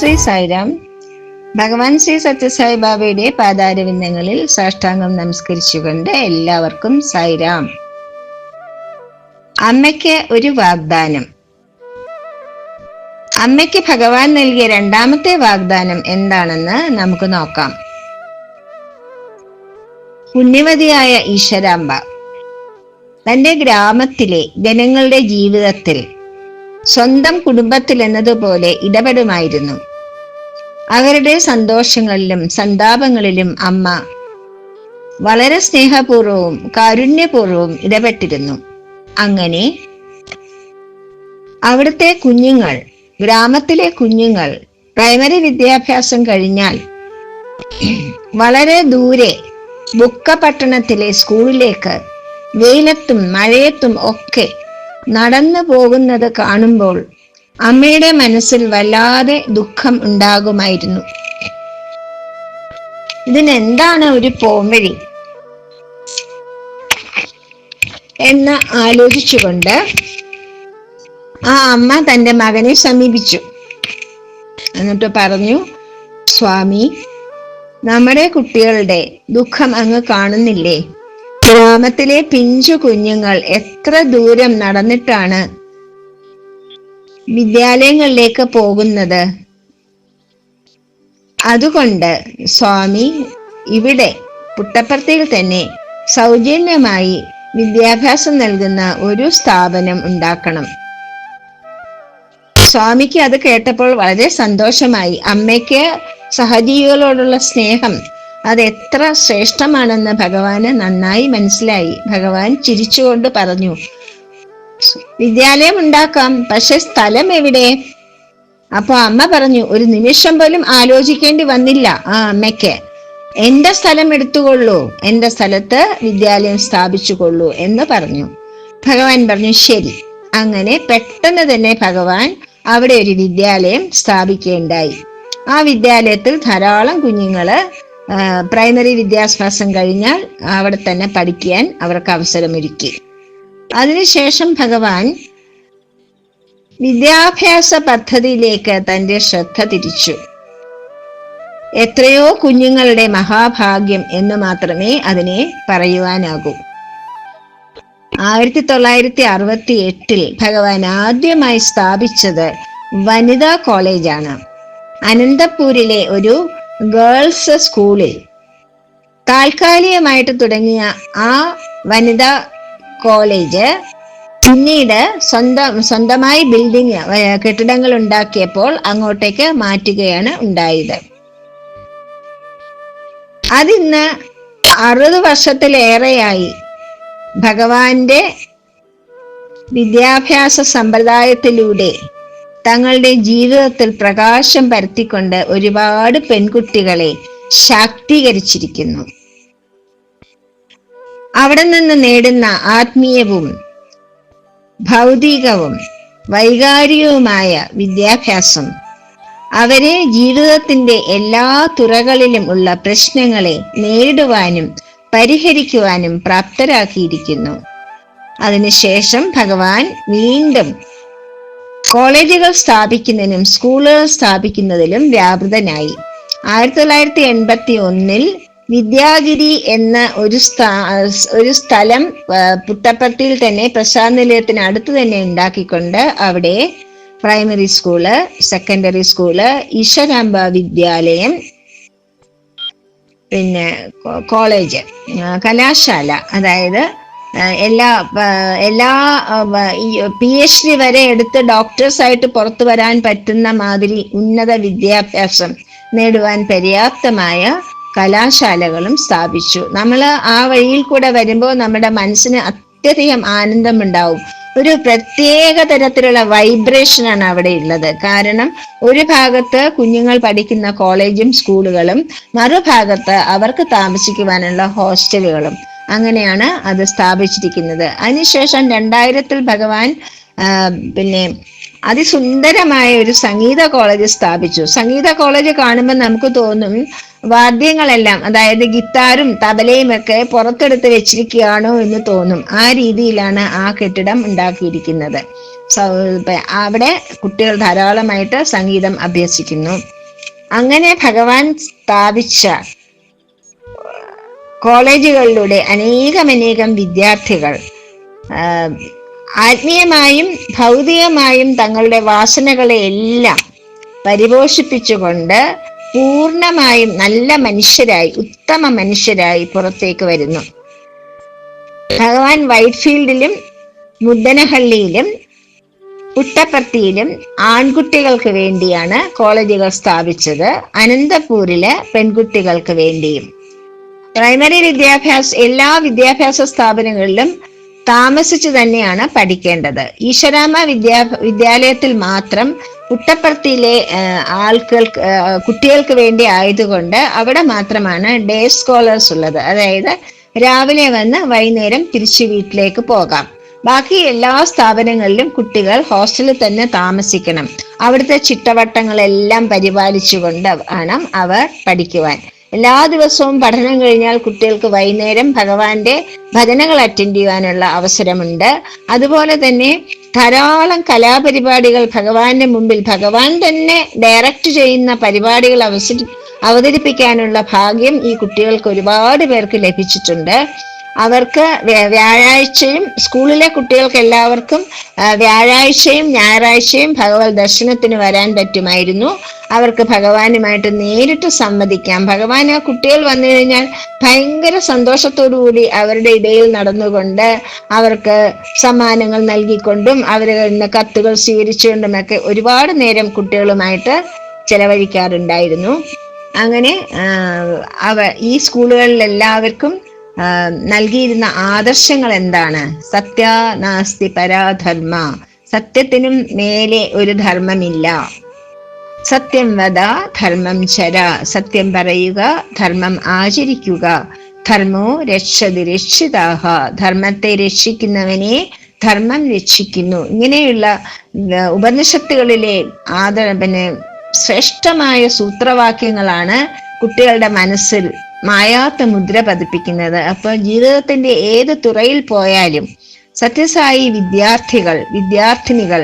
ശ്രീ സായിരാം. ഭഗവാൻ ശ്രീ സത്യസായി ബാബയുടെ പാതാരവിന്ദങ്ങളിൽ സാഷ്ടാംഗം നമസ്കരിച്ചുകൊണ്ട് എല്ലാവർക്കും സായിരാം. അമ്മയ്ക്ക് ഒരു വാഗ്ദാനം. അമ്മയ്ക്ക് ഭഗവാൻ നൽകിയ രണ്ടാമത്തെ വാഗ്ദാനം എന്താണെന്ന് നമുക്ക് നോക്കാം. പുണ്യവതിയായ ഈശ്വരാംബ തന്റെ ഗ്രാമത്തിലെ ജനങ്ങളുടെ ജീവിതത്തിൽ സ്വന്തം കുടുംബത്തിൽ എന്നതുപോലെ ഇടപെടുമായിരുന്നു. അവരുടെ സന്തോഷങ്ങളിലും സന്താപങ്ങളിലും അമ്മ വളരെ സ്നേഹപൂർവവും കാരുണ്യപൂർവവും ഇടപെട്ടിരുന്നു. അങ്ങനെ അവിടുത്തെ കുഞ്ഞുങ്ങൾ ഗ്രാമത്തിലെ കുഞ്ഞുങ്ങൾ പ്രൈമറി വിദ്യാഭ്യാസം കഴിഞ്ഞാൽ വളരെ ദൂരെ ബുക്ക പട്ടണത്തിലെ സ്കൂളിലേക്ക് വെയിലത്തും മഴയത്തും ഒക്കെ നടന്നു പോകുന്നത് കാണുമ്പോൾ അമ്മയുടെ മനസ്സിൽ വല്ലാതെ ദുഃഖം ഉണ്ടാകുമായിരുന്നു. ഇതിനെന്താണ് ഒരു പോംവഴി? എന്ന് ആലോചിച്ചുകൊണ്ട് ആ അമ്മ തന്റെ മകനെ സമീപിച്ചു. എന്നിട്ട് പറഞ്ഞു സ്വാമി നമ്മുടെ കുട്ടികളുടെ ദുഃഖം അങ്ങ് കാണുന്നില്ലേ? ഗ്രാമത്തിലെ പിഞ്ചു കുഞ്ഞുങ്ങൾ എത്ര ദൂരം നടന്നിട്ടാണ് വിദ്യാലയങ്ങളിലേക്ക് പോകുന്നത്? അതുകൊണ്ട് സ്വാമി ഇവിടെ പുട്ടപ്പർത്തിയിൽ തന്നെ സൗജന്യമായി വിദ്യാഭ്യാസം നൽകുന്ന ഒരു സ്ഥാപനം ഉണ്ടാക്കണം. സ്വാമിക്ക് അത് കേട്ടപ്പോൾ വളരെ സന്തോഷമായി. അമ്മയ്ക്ക് സഹജീവികളോടുള്ള സ്നേഹം അത് എത്ര ശ്രേഷ്ഠമാണെന്ന് ഭഗവാന് നന്നായി മനസ്സിലായി. ഭഗവാൻ ചിരിച്ചുകൊണ്ട് പറഞ്ഞു വിദ്യാലയം ഉണ്ടാക്കാം പക്ഷെ സ്ഥലം എവിടെ? അപ്പൊ അമ്മ പറഞ്ഞു ഒരു നിമിഷം പോലും ആലോചിക്കേണ്ടി വന്നില്ല ആ അമ്മയ്ക്ക്. എന്റെ സ്ഥലം എടുത്തുകൊള്ളൂ എന്റെ സ്ഥലത്ത് വിദ്യാലയം സ്ഥാപിച്ചുകൊള്ളൂ എന്ന് പറഞ്ഞു. ഭഗവാൻ പറഞ്ഞു ശരി അങ്ങനെ പെട്ടെന്ന് തന്നെ ഭഗവാൻ അവിടെ ഒരു വിദ്യാലയം സ്ഥാപിക്കേണ്ടായി. ആ വിദ്യാലയത്തിൽ ധാരാളം കുഞ്ഞുങ്ങൾ പ്രൈമറി വിദ്യാഭ്യാസം കഴിഞ്ഞാൽ അവിടെ തന്നെ പഠിക്കാൻ അവർക്ക് അവസരമൊരുക്കി. അതിനുശേഷം ഭഗവാൻ വിദ്യാഭ്യാസ പദ്ധതിയിലേക്ക് തന്റെ ശ്രദ്ധ തിരിച്ചു. എത്രയോ കുഞ്ഞുങ്ങളുടെ മഹാഭാഗ്യം എന്ന് മാത്രമേ അതിനെ പറയുവാനാകൂ. ആയിരത്തി തൊള്ളായിരത്തി അറുപത്തി എട്ടിൽ ഭഗവാൻ ആദ്യമായി സ്ഥാപിച്ചത് വനിതാ കോളേജാണ്. അനന്തപൂരിലെ ഒരു ഗേൾസ് സ്കൂളിൽ. താൽക്കാലികമായിട്ട് തുടങ്ങിയ ആ വനിതാ കോളേജ് പിന്നീട് സ്വന്തം സ്വന്തമായി ബിൽഡിംഗ് കെട്ടിടങ്ങൾ ഉണ്ടാക്കിയപ്പോൾ അങ്ങോട്ടേക്ക് മാറ്റുകയാണ് ഉണ്ടായത്. അതിന്ന് അറുപത് വർഷത്തിലേറെയായി ഭഗവാന്റെ വിദ്യാഭ്യാസ സമ്പ്രദായത്തിലൂടെ തങ്ങളുടെ ജീവിതത്തിൽ പ്രകാശം പരത്തിക്കൊണ്ട് ഒരുപാട് പെൺകുട്ടികളെ ശാക്തീകരിച്ചിരിക്കുന്നു. അവിടെ നിന്ന് നേടുന്ന ആത്മീയവും ഭൗതികവും വൈകാരികവുമായ വിദ്യാഭ്യാസം അവരെ ജീവിതത്തിന്റെ എല്ലാ തുറകളിലും ഉള്ള പ്രശ്നങ്ങളെ നേരിടുവാനും പരിഹരിക്കുവാനും പ്രാപ്തരാക്കിയിരിക്കുന്നു. അതിനുശേഷം ഭഗവാൻ വീണ്ടും കോളേജുകൾ സ്ഥാപിക്കുന്നതിനും സ്കൂളുകൾ സ്ഥാപിക്കുന്നതിലും വ്യാപൃതനായി. ആയിരത്തി തൊള്ളായിരത്തി എൺപത്തി ഒന്നിൽ വിദ്യാഗിരി എന്ന ഒരു ഒരു സ്ഥലം പുട്ടപ്പർത്തിയിൽ തന്നെ പ്രശാന്ത് നിലയത്തിന് അടുത്ത് തന്നെ ഉണ്ടാക്കിക്കൊണ്ട് അവിടെ primary school secondary school Eshwaramba വിദ്യാലയം പിന്നെ കോളേജ് കലാശാല അതായത് എല്ലാ എല്ലാ പി എച്ച് ഡി വരെ എടുത്ത് ഡോക്ടേഴ്സ് ആയിട്ട് പുറത്തു വരാൻ പറ്റുന്ന മാതിരി ഉന്നത വിദ്യാഭ്യാസം നേടുവാൻ പര്യാപ്തമായ കലാശാലകളും സ്ഥാപിച്ചു. നമ്മൾ ആ വഴിയിൽ കൂടെ വരുമ്പോൾ നമ്മുടെ മനസ്സിന് അത്യധികം ആനന്ദമുണ്ടാവും. ഒരു പ്രത്യേക തരത്തിലുള്ള വൈബ്രേഷനാണ് അവിടെ ഉള്ളത്. കാരണം ഒരു ഭാഗത്ത് കുഞ്ഞുങ്ങൾ പഠിക്കുന്ന കോളേജും സ്കൂളുകളും മറുഭാഗത്ത് അവർക്ക് താമസിക്കുവാനുള്ള ഹോസ്റ്റലുകളും അങ്ങനെയാണ് അത് സ്ഥാപിച്ചിരിക്കുന്നത്. അതിനുശേഷം രണ്ടായിരത്തിൽ ഭഗവാൻ പിന്നെ അതിസുന്ദരമായ ഒരു സംഗീത കോളേജ് സ്ഥാപിച്ചു. സംഗീത കോളേജ് കാണുമ്പോൾ നമുക്ക് തോന്നും വാദ്യങ്ങളെല്ലാം അതായത് ഗിത്താറും തബലയും ഒക്കെ പുറത്തെടുത്ത് വെച്ചിരിക്കുകയാണോ എന്ന് തോന്നും. ആ രീതിയിലാണ് ആ കെട്ടിടം ഉണ്ടാക്കിയിരിക്കുന്നത്. അവിടെ കുട്ടികൾ ധാരാളമായിട്ട് സംഗീതം അഭ്യസിക്കുന്നു. അങ്ങനെ ഭഗവാൻ സ്ഥാപിച്ച കോളേജുകളിലൂടെ അനേകമനേകം വിദ്യാർത്ഥികൾ ആത്മീയമായും ഭൗതികമായും തങ്ങളുടെ വാസനകളെ എല്ലാം പരിപോഷിപ്പിച്ചുകൊണ്ട് പൂർണമായും നല്ല മനുഷ്യരായി ഉത്തമ മനുഷ്യരായി പുറത്തേക്ക് വരുന്നു. ഭഗവാൻ വൈറ്റ്ഫീൽഡിലും മുദ്ദനഹള്ളിയിലും പുട്ടപ്പർത്തിയിലും ആൺകുട്ടികൾക്ക് വേണ്ടിയാണ് കോളേജുകൾ സ്ഥാപിച്ചത്. അനന്തപൂരിലെ പെൺകുട്ടികൾക്ക് വേണ്ടിയും. പ്രൈമറി വിദ്യാഭ്യാസ എല്ലാ വിദ്യാഭ്യാസ സ്ഥാപനങ്ങളിലും താമസിച്ചു തന്നെയാണ് പഠിക്കേണ്ടത്. ഈശ്വരാമ വിദ്യാ വിദ്യാലയത്തിൽ മാത്രം പുട്ടപ്പർത്തിയിലെ ആൾക്കൾക്ക് കുട്ടികൾക്ക് വേണ്ടി ആയതുകൊണ്ട് അവിടെ മാത്രമാണ് ഡേ സ്കോളേഴ്സ് ഉള്ളത്. അതായത് രാവിലെ വന്ന് വൈകുന്നേരം തിരിച്ചു വീട്ടിലേക്ക് പോകാം. ബാക്കി എല്ലാ സ്ഥാപനങ്ങളിലും കുട്ടികൾ ഹോസ്റ്റലിൽ തന്നെ താമസിക്കണം. അവിടുത്തെ ചിട്ടവട്ടങ്ങളെല്ലാം പരിപാലിച്ചുകൊണ്ട് വേണം അവർ പഠിക്കുവാൻ. എല്ലാ ദിവസവും പഠനം കഴിഞ്ഞാൽ കുട്ടികൾക്ക് വൈകുന്നേരം ഭഗവാന്റെ ഭജനകൾ അറ്റൻഡ് ചെയ്യാനുള്ള അവസരമുണ്ട്. അതുപോലെ തന്നെ ധാരാളം കലാപരിപാടികൾ ഭഗവാന്റെ മുമ്പിൽ ഭഗവാൻ തന്നെ ഡയറക്റ്റ് ചെയ്യുന്ന പരിപാടികൾ അവസരി അവതരിപ്പിക്കാനുള്ള ഭാഗ്യം ഈ കുട്ടികൾക്ക് ഒരുപാട് പേർക്ക് ലഭിച്ചിട്ടുണ്ട്. അവർക്ക് വ്യാഴാഴ്ചയും സ്കൂളിലെ കുട്ടികൾക്ക് എല്ലാവർക്കും വ്യാഴാഴ്ചയും ഞായറാഴ്ചയും ഭഗവത് ദർശനത്തിന് വരാൻ പറ്റുമായിരുന്നു. അവർക്ക് ഭഗവാനുമായിട്ട് നേരിട്ട് സംവദിക്കാം. ഭഗവാൻ ആ കുട്ടികൾ വന്നു കഴിഞ്ഞാൽ ഭയങ്കര കൂടി അവരുടെ ഇടയിൽ നടന്നുകൊണ്ട് അവർക്ക് സമ്മാനങ്ങൾ നൽകിക്കൊണ്ടും അവരിൽ നിന്ന് കത്തുകൾ സ്വീകരിച്ചുകൊണ്ടുമൊക്കെ ഒരുപാട് നേരം കുട്ടികളുമായിട്ട് ചെലവഴിക്കാറുണ്ടായിരുന്നു. അങ്ങനെ അവ ഈ സ്കൂളുകളിൽ എല്ലാവർക്കും നൽകിയിരുന്ന ആദർശങ്ങൾ എന്താണ് സത്യ നാസ്തി പരാധർമ്മ സത്യത്തിനും മേലെ ഒരു ധർമ്മമില്ല. സത്യം വധ ധർമ്മം ചര. സത്യം പറയുക ധർമ്മം ആചരിക്കുക. ധർമ്മോ രക്ഷതി രക്ഷിതാഹ. ധർമ്മത്തെ രക്ഷിക്കുന്നവനെ ധർമ്മം രക്ഷിക്കുന്നു. ഇങ്ങനെയുള്ള ഉപനിഷത്തുകളിലെ ആദര പിന്നെ ശ്രേഷ്ഠമായ സൂത്രവാക്യങ്ങളാണ് കുട്ടികളുടെ മനസ്സിൽ മായാത്ത മുദ്ര പതിപ്പിക്കുന്നത്. അപ്പോൾ ജീവിതത്തിന്റെ ഏത് തുറയിൽ പോയാലും സത്യസായി വിദ്യാർത്ഥികൾ വിദ്യാർത്ഥിനികൾ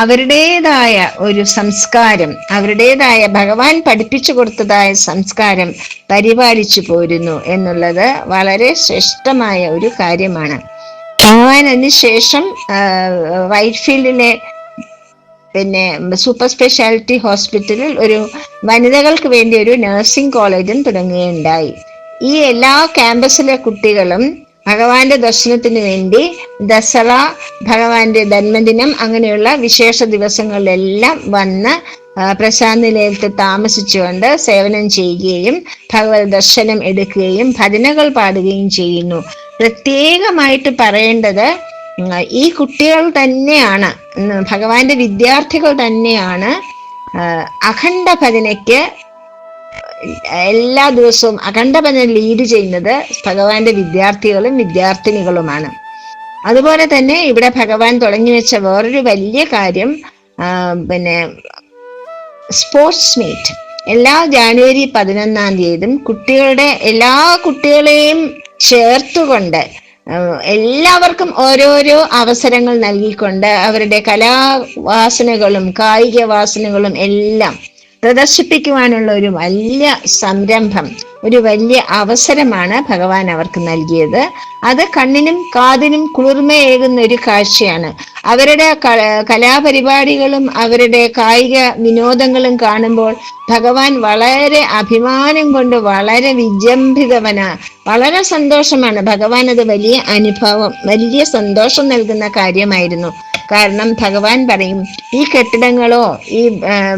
അവരുടേതായ ഒരു സംസ്കാരം അവരുടേതായ ഭഗവാൻ പഠിപ്പിച്ചു കൊടുത്തതായ സംസ്കാരം പരിപാലിച്ചു പോരുന്നു എന്നുള്ളത് വളരെ ശ്രേഷ്ഠമായ ഒരു കാര്യമാണ്. ഭഗവാൻ അതിനുശേഷം വൈറ്റ്ഫീൽഡിലെ പിന്നെ സൂപ്പർ സ്പെഷ്യാലിറ്റി ഹോസ്പിറ്റലിൽ ഒരു വനിതകൾക്ക് വേണ്ടി ഒരു നഴ്സിംഗ് കോളേജും തുടങ്ങുകയുണ്ടായി. ഈ എല്ലാ ക്യാമ്പസിലെ കുട്ടികളും ഭഗവാന്റെ ദർശനത്തിന് വേണ്ടി ദസറ ഭഗവാന്റെ ജന്മദിനം അങ്ങനെയുള്ള വിശേഷ ദിവസങ്ങളിലെല്ലാം വന്ന് പ്രശാന്ത് നിലയത്ത് താമസിച്ചുകൊണ്ട് സേവനം ചെയ്യുകയും ഭഗവത് ദർശനം എടുക്കുകയും ഭജനകൾ പാടുകയും ചെയ്യുന്നു. പ്രത്യേകമായിട്ട് പറയേണ്ടത് ഈ കുട്ടികൾ തന്നെയാണ് ഭഗവാന്റെ വിദ്യാർത്ഥികൾ തന്നെയാണ് അഖണ്ഡ ഭജനയ്ക്ക് എല്ലാ ദിവസവും അഖണ്ഡ ഭജന ലീഡ് ചെയ്യുന്നത് ഭഗവാന്റെ വിദ്യാർത്ഥികളും വിദ്യാർത്ഥിനികളുമാണ്. അതുപോലെ തന്നെ ഇവിടെ ഭഗവാൻ തുടങ്ങി വെച്ച വേറൊരു വലിയ കാര്യം പിന്നെ സ്പോർട്സ് മീറ്റ് എല്ലാ ജാനുവരി പതിനൊന്നാം തീയതിയും കുട്ടികളുടെ എല്ലാ കുട്ടികളെയും ചേർത്തുകൊണ്ട് എല്ലാവർക്കും ഓരോരോ അവസരങ്ങൾ നൽകിക്കൊണ്ട് അവരുടെ കലാവാസനകളും കായിക വാസനകളും എല്ലാം പ്രദർശിപ്പിക്കുവാനുള്ള ഒരു വലിയ സംരംഭം ഒരു വലിയ അവസരമാണ് ഭഗവാൻ അവർക്ക് നൽകിയത്. അത് കണ്ണിനും കാതിനും കുളിർമയേകുന്ന ഒരു കാഴ്ചയാണ്. അവരുടെ കലാപരിപാടികളും അവരുടെ കായിക വിനോദങ്ങളും കാണുമ്പോൾ ഭഗവാൻ വളരെ അഭിമാനം കൊണ്ട് വളരെ വിജംഭിതവന. വളരെ സന്തോഷമാണ് ഭഗവാൻ അത് വലിയ അനുഭവം വലിയ സന്തോഷം നൽകുന്ന കാര്യമായിരുന്നു. കാരണം ഭഗവാൻ പറയും ഈ കെട്ടിടങ്ങളോ ഈ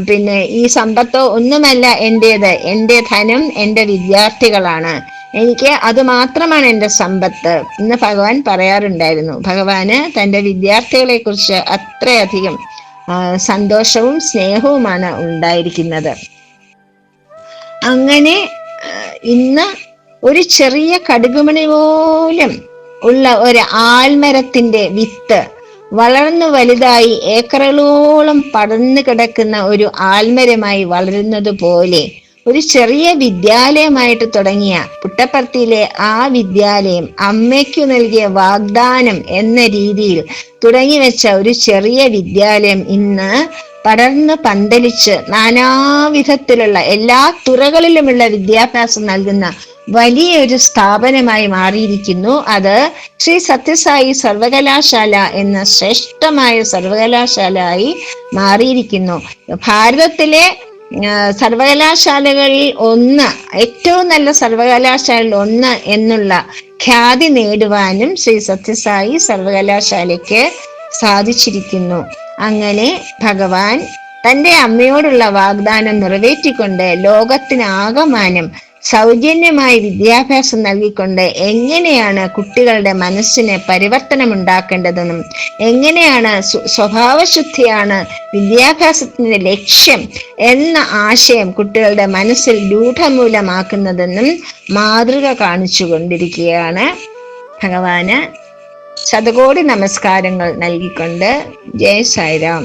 പിന്നെ ഈ സമ്പത്തോ ഒന്നുമല്ല എന്റേത് എന്റെ ധനം എന്റെ വിദ്യാർത്ഥികളാണ്. എനിക്ക് അത് മാത്രമാണ് എന്റെ സമ്പത്ത്. എന്ന് ഭഗവാൻ പറയാറുണ്ടായിരുന്നു ഭഗവാന് തന്റെ വിദ്യാർത്ഥികളെ കുറിച്ച് അത്രയധികം സന്തോഷവും സ്നേഹവുമാണ് ഉണ്ടായിരിക്കുന്നത്. അങ്ങനെ ഇന്ന് ഒരു ചെറിയ കടുകുമണി പോലും ഉള്ള ഒരു ആൽമരത്തിന്റെ വിത്ത് വളർന്നു വലുതായി ഏക്കറുകളോളം പടർന്നു കിടക്കുന്ന ഒരു ആൽമരമായി വളരുന്നത് പോലെ ഒരു ചെറിയ വിദ്യാലയമായിട്ട് തുടങ്ങിയ പുട്ടപ്പർത്തിയിലെ ആ വിദ്യാലയം അമ്മയ്ക്കു നൽകിയ വാഗ്ദാനം എന്ന രീതിയിൽ തുടങ്ങി വെച്ച ഒരു ചെറിയ വിദ്യാലയം ഇന്ന് പടർന്ന് പന്തലിച്ച് നാനാവിധത്തിലുള്ള എല്ലാ തുറകളിലുമുള്ള വിദ്യാഭ്യാസം നൽകുന്ന വലിയൊരു സ്ഥാപനമായി മാറിയിരിക്കുന്നു. അത് ശ്രീ സത്യസായി സർവകലാശാല എന്ന ശ്രേഷ്ഠമായ സർവകലാശാലയായി മാറിയിരിക്കുന്നു. ഭാരതത്തിലെ സർവകലാശാലകളിൽ ഒന്ന് ഏറ്റവും നല്ല സർവകലാശാലയിൽ ഒന്ന് എന്നുള്ള ഖ്യാതി നേടുവാനും ശ്രീ സത്യസായി സർവകലാശാലയ്ക്ക് സാധിച്ചിരിക്കുന്നു. അങ്ങനെ ഭഗവാൻ തന്റെ അമ്മയോടുള്ള വാഗ്ദാനം നിറവേറ്റിക്കൊണ്ട് ലോകത്തിനാകമാനം സൗജന്യമായി വിദ്യാഭ്യാസം നൽകിക്കൊണ്ട് എങ്ങനെയാണ് കുട്ടികളുടെ മനസ്സിന് പരിവർത്തനം ഉണ്ടാക്കേണ്ടതെന്നും എങ്ങനെയാണ് സ്വ- സ്വഭാവശുദ്ധിയാണ് വിദ്യാഭ്യാസത്തിന്റെ ലക്ഷ്യം എന്ന ആശയം കുട്ടികളുടെ മനസ്സിൽ രൂഢമൂലമാക്കുന്നതെന്നും മാതൃക കാണിച്ചു കൊണ്ടിരിക്കുകയാണ് ഭഗവാന് ശതകോടി നമസ്കാരങ്ങൾ നൽകിക്കൊണ്ട് ജയ സായിരാം.